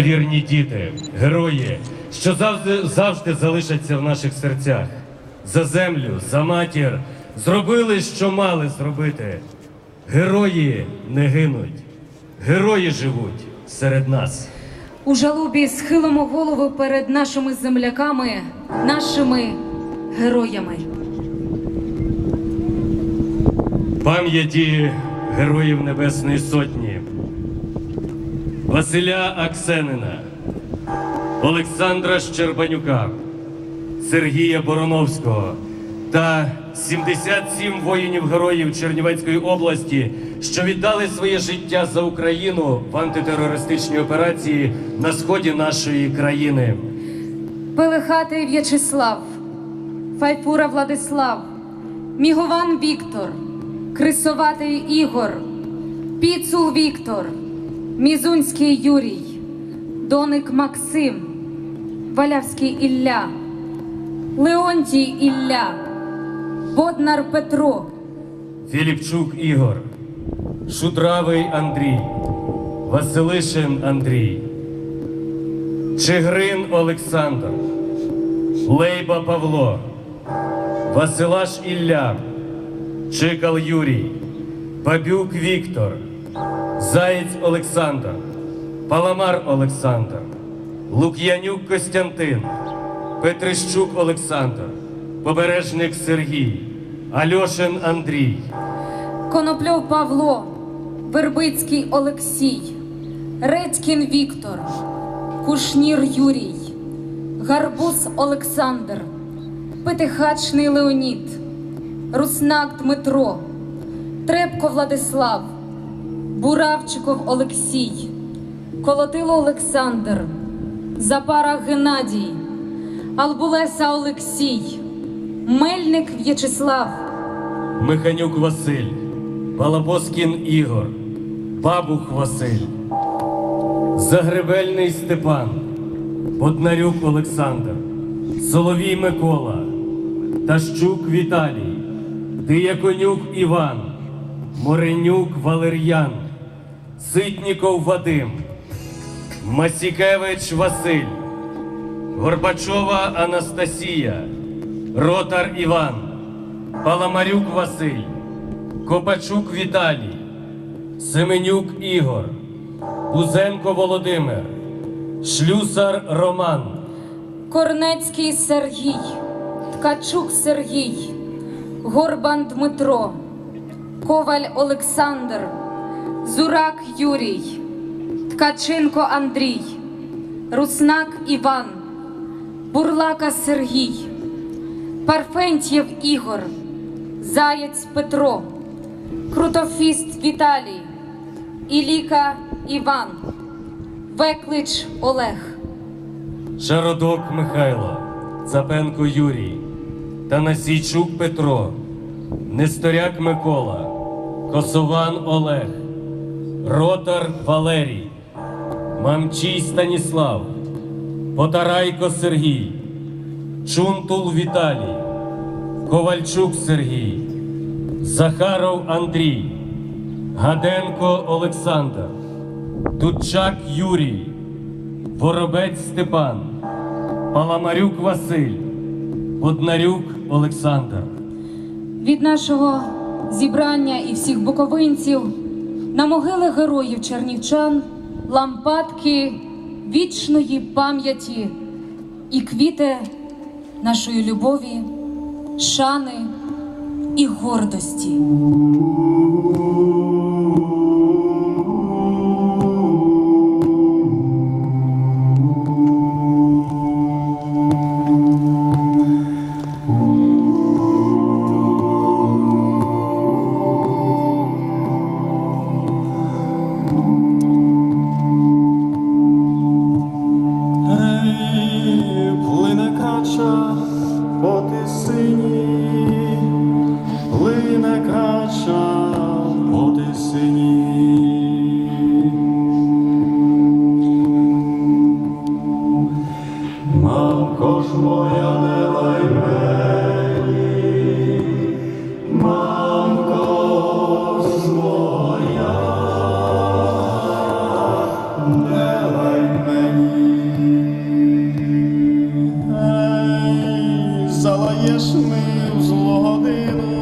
Вірні діти, герої, що завжди, завжди залишаться в наших серцях. За землю, за матір зробили, що мали зробити. Герої не гинуть, герої живуть серед нас. У жалобі схилимо голову перед нашими земляками, нашими героями. Пам'яті героїв Небесної Сотні, Василя Аксенина, Олександра Щербанюка, Сергія Бороновського та 77 воїнів-героїв Чернівецької області, що віддали своє життя за Україну в антитерористичній операції на сході нашої країни. Пелехатий В'ячеслав, Файпура Владислав, Мігован Віктор, Крисоватий Ігор, Піцул Віктор, Мізунський Юрій, Доник Максим, Валявський Ілля, Леонтій Ілля, Боднар Петро, Філіпчук Ігор, Шутравий Андрій, Василишин Андрій, Чигрин Олександр, Лейба Павло, Василаш Ілля, Чикал Юрій, Бабюк Віктор, Заєць Олександр, Паламар Олександр, Лук'янюк Костянтин, Петрищук Олександр, Побережник Сергій, Альошин Андрій. Конопльов Павло, Вербицький Олексій, Редькін Віктор, Кушнір Юрій, Гарбуз Олександр, Петихачний Леонід, Руснак Дмитро, Трепко Владислав, Буравчиков Олексій, Колотило Олександр, Запара Геннадій, Албулеса Олексій, Мельник В'ячеслав. Миханюк Василь, Балабоскін Ігор, Бабух Василь, Загребельний Степан, Боднарюк Олександр, Соловій Микола, Тащук Віталій, Дияконюк Іван, Моренюк Валер'ян, Ситніков Вадим, Масікевич Василь, Горбачова Анастасія, Ротар Іван. Паламарюк Василь, Копачук Віталій, Семенюк Ігор, Бузенко Володимир, Шлюсар Роман, Корнецький Сергій, Ткачук Сергій, Горбан Дмитро, Коваль Олександр, Зурак Юрій, Ткаченко Андрій, Руснак Іван, Бурлака Сергій, Парфентьєв Ігор, Заєць Петро, Крутофіст Віталій, Іліка Іван, Веклич Олег. Шародок Михайло, Цапенко Юрій, Танасійчук Петро, Несторяк Микола, Косован Олег, Ротар Валерій, Мамчій Станіслав, Потарайко Сергій, Чунтул Віталій, Ковальчук Сергій, Захаров Андрій, Гаденко Олександр, Дудчак Юрій, Воробець Степан, Паламарюк Василь, Боднарюк Олександр. Від нашого зібрання і всіх буковинців на могили героїв чернівчан, лампадки вічної пам'яті і квіти нашої любові, шани і гордості. singing. Yes, meus lordenos.